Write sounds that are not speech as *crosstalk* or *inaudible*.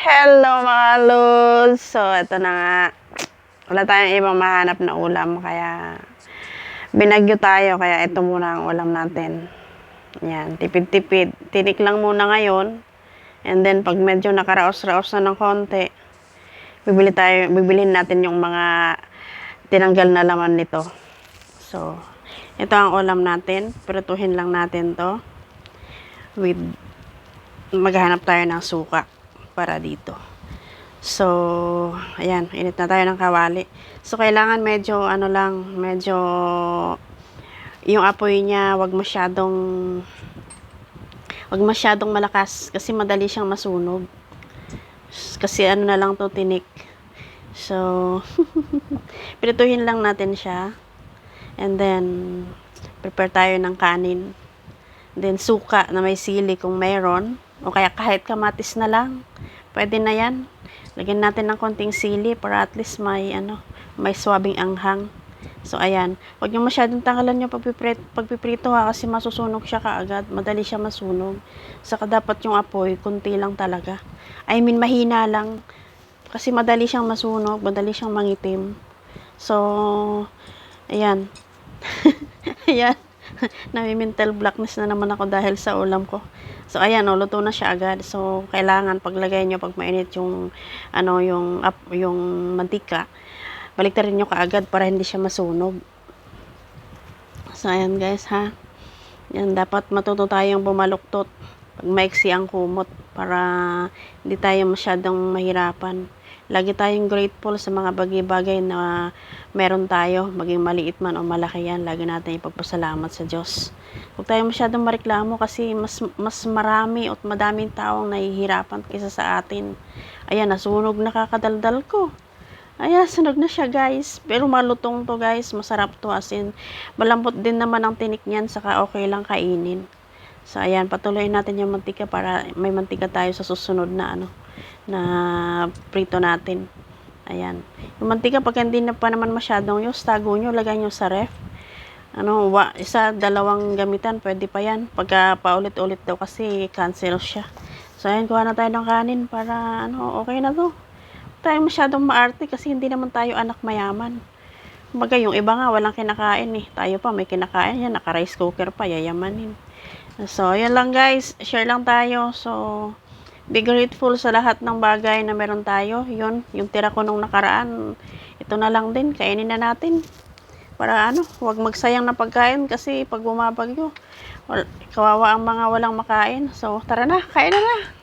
Hello mga lods! So, ito na nga. Wala tayong ibang mahanap na ulam, kaya binagyo tayo, kaya ito muna ang ulam natin. Yan, tipid-tipid. Tinik lang muna ngayon. And then, pag medyo nakaraos-raos na ng konti, bibili tayo, bibilhin natin yung mga tinanggal na laman nito. So, ito ang ulam natin. Prituhin lang natin to with maghanap tayo ng suka para dito. So, ayan, init na tayo ng kawali. So, kailangan medyo, ano lang, medyo, yung apoy niya, wag masyadong, wag masyadong malakas, kasi madali siyang masunog. Kasi ano na lang to, tinik. So, *laughs* pirituhin lang natin siya. And then, prepare tayo ng kanin. Then, suka na may sili kung mayroon. O kaya kahit kamatis na lang. Pwede na yan. Lagyan natin ng konting sili para at least may, ano, may swabing anghang. So, ayan. Huwag nyo masyadong tanggalan yung pagpiprito, pagpiprito ha kasi masusunog siya kaagad. Madali siya masunog. Saka dapat yung apoy, kunti lang talaga. I mean, mahina lang. Kasi madali siyang masunog, madali siyang mangitim. So, ayan. *laughs* ayan. *laughs* Nami-mental blockness na naman ako dahil sa ulam ko. So, ayan, oh, luto na siya agad. So, kailangan paglagay nyo pag mainit yung, ano, yung, up, yung mantika, baliktarin nyo kaagad para hindi siya masunog. So, ayan guys, ha. Yan, dapat matuto tayong bumaluktot pag maiksi ang kumot para hindi tayo masyadong mahirapan. Lagi tayong grateful sa mga bagay-bagay na meron tayo, maging maliit man o malaki yan, lagi natin ipagpasalamat sa Diyos. Huwag tayo masyadong mareklamo kasi mas, mas marami at madaming taong nahihirapan kaysa sa atin. Ayan, nasunog na kakadaldal ko. Ayan, sunog na siya guys. Pero malutong to guys, masarap to as in. Malambot din naman ang tinik niyan, saka okay lang kainin. So, ayan, patuloy natin yung mantika para may mantika tayo sa susunod na ano, na prito natin. Ayan. Yung mantika, pag hindi na pa naman masyadong yun, tago nyo, lagay nyo sa ref. Ano, wa, isa, dalawang gamitan, pwede pa yan. Pagka paulit-ulit daw kasi cancel siya. So, ayan, kuha na tayo ng kanin para, ano, okay na to. Tayo masyadong maarte kasi hindi naman tayo anak mayaman. Kumbaga, yung iba nga, walang kinakain eh. Tayo pa, may kinakain yan, naka-rice cooker pa, yayamanin. So, yun lang guys. Share lang tayo. So, be grateful sa lahat ng bagay na meron tayo. Yun, yung tira ko nung nakaraan, ito na lang din. Kainin na natin. Para ano, huwag magsayang na pagkain kasi pag bumabagyo, kawawa ang mga walang makain. So, tara na, kain na na.